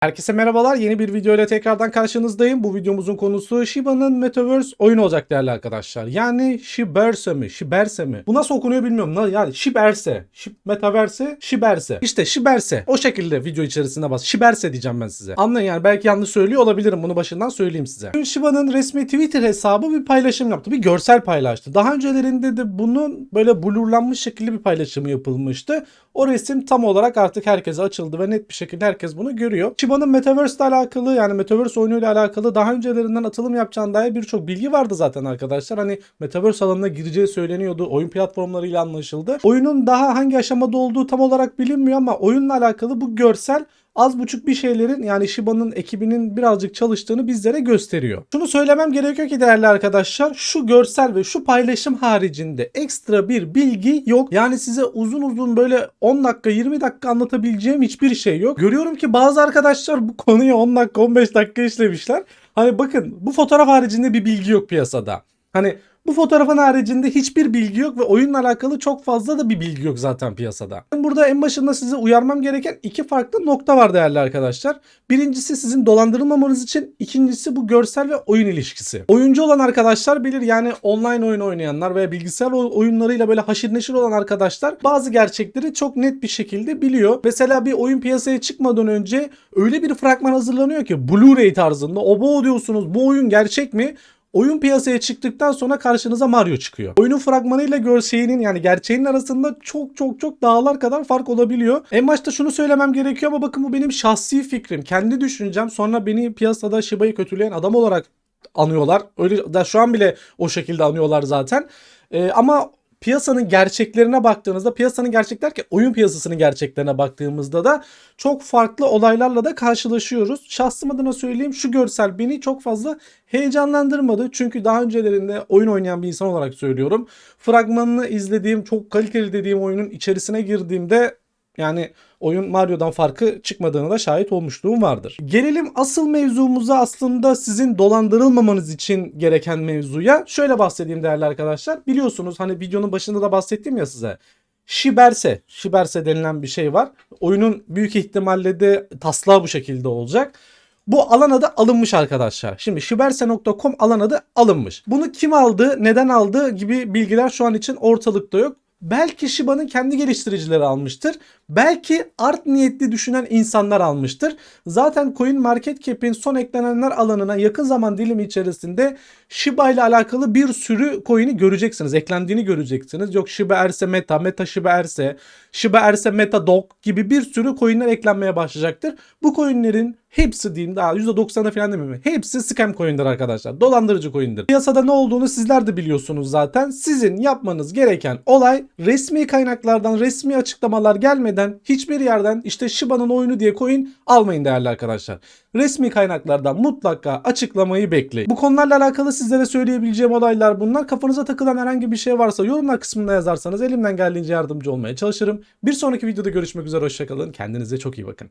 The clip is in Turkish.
Herkese merhabalar. Yeni bir video ile tekrardan karşınızdayım. Bu videomuzun konusu Shiba'nın Metaverse oyun olacak değerli arkadaşlar. Yani Shiberse mi? Shiberse mi? Bu nasıl okunuyor bilmiyorum. Yani Shiberse. Shib Metaverse. Shiberse. İşte Shiberse. O şekilde video içerisinde bas. Shiberse diyeceğim ben size. Anlayın yani belki yanlış söylüyor olabilirim. Bunu başından söyleyeyim size. Bugün Shiba'nın resmi Twitter hesabı bir paylaşım yaptı. Bir görsel paylaştı. Daha öncelerinde de bunun böyle blurlanmış şekilde bir paylaşımı yapılmıştı. O resim tam olarak artık herkese açıldı ve net bir şekilde herkes bunu görüyor. Shiba'nın Metaverse ile alakalı yani Metaverse oyunuyla alakalı daha öncelerinden atılım yapacağına dair birçok bilgi vardı zaten arkadaşlar. Hani Metaverse alanına gireceği söyleniyordu. Oyun platformlarıyla anlaşıldı. Oyunun daha hangi aşamada olduğu tam olarak bilinmiyor ama oyunla alakalı bu görsel az buçuk bir şeylerin yani Shiba'nın ekibinin birazcık çalıştığını bizlere gösteriyor. Şunu söylemem gerekiyor ki değerli arkadaşlar şu görsel ve şu paylaşım haricinde ekstra bir bilgi yok. Yani size uzun uzun böyle 10 dakika 20 dakika anlatabileceğim hiçbir şey yok. Görüyorum ki bazı arkadaşlar bu konuyu 10 dakika 15 dakika işlemişler. Hani bakın bu fotoğraf haricinde bir bilgi yok piyasada. Hani bu fotoğrafın haricinde hiçbir bilgi yok ve oyunla alakalı çok fazla da bir bilgi yok zaten piyasada. Burada en başında size uyarmam gereken iki farklı nokta var değerli arkadaşlar. Birincisi sizin dolandırılmamanız için, ikincisi bu görsel ve oyun ilişkisi. Oyuncu olan arkadaşlar bilir yani online oyun oynayanlar veya bilgisayar oy- oyunlarıyla böyle haşır neşir olan arkadaşlar bazı gerçekleri çok net bir şekilde biliyor. Mesela bir oyun piyasaya çıkmadan önce öyle bir fragman hazırlanıyor ki Blu-ray tarzında obo diyorsunuz bu oyun gerçek mi? Oyun piyasaya çıktıktan sonra karşınıza Mario çıkıyor. Oyunun fragmanıyla görseğinin yani gerçeğinin arasında çok çok çok dağlar kadar fark olabiliyor. En başta şunu söylemem gerekiyor ama bakın bu benim şahsi fikrim. Kendi düşüncem. Sonra beni piyasada Shiba'yı kötüleyen adam olarak anıyorlar. Öyle da şu an bile o şekilde anıyorlar zaten. Ee, ama piyasanın gerçeklerine baktığınızda piyasanın gerçek derken oyun piyasasının gerçeklerine baktığımızda da çok farklı olaylarla da karşılaşıyoruz. Şahsım adına söyleyeyim şu görsel beni çok fazla heyecanlandırmadı. Çünkü daha öncelerinde oyun oynayan bir insan olarak söylüyorum. Fragmanını izlediğim çok kaliteli dediğim oyunun içerisine girdiğimde yani oyun Mario'dan farkı çıkmadığına da şahit olmuşluğum vardır. Gelelim asıl mevzumuza aslında sizin dolandırılmamanız için gereken mevzuya. Şöyle bahsedeyim değerli arkadaşlar. Biliyorsunuz hani videonun başında da bahsettim ya size. Shiberse, Shiberse denilen bir şey var. Oyunun büyük ihtimalle de taslağı bu şekilde olacak. Bu alan adı alınmış arkadaşlar. Şimdi shiberse.com alan adı alınmış. Bunu kim aldı, neden aldı gibi bilgiler şu an için ortalıkta yok. Belki Shiba'nın kendi geliştiricileri almıştır. Belki art niyetli düşünen insanlar almıştır. Zaten Coin Market Cap'in son eklenenler alanına yakın zaman dilimi içerisinde Shiba ile alakalı bir sürü coin'i göreceksiniz. Eklendiğini göreceksiniz. Yok Shiba Erse Meta, Meta Shiba Erse, Shiba Erse Meta Dog gibi bir sürü coin'ler eklenmeye başlayacaktır. Bu coin'lerin hepsi diyeyim daha %90'ı falan demeyeyim. Hepsi scam coin'dir arkadaşlar. Dolandırıcı coin'dir. Piyasada ne olduğunu sizler de biliyorsunuz zaten. Sizin yapmanız gereken olay resmi kaynaklardan resmi açıklamalar gelmeden hiçbir yerden işte Shiba'nın oyunu diye coin almayın değerli arkadaşlar. Resmi kaynaklardan mutlaka açıklamayı bekleyin. Bu konularla alakalı sizlere söyleyebileceğim olaylar bunlar. Kafanıza takılan herhangi bir şey varsa yorumlar kısmında yazarsanız elimden geldiğince yardımcı olmaya çalışırım. Bir sonraki videoda görüşmek üzere hoşçakalın. Kendinize çok iyi bakın.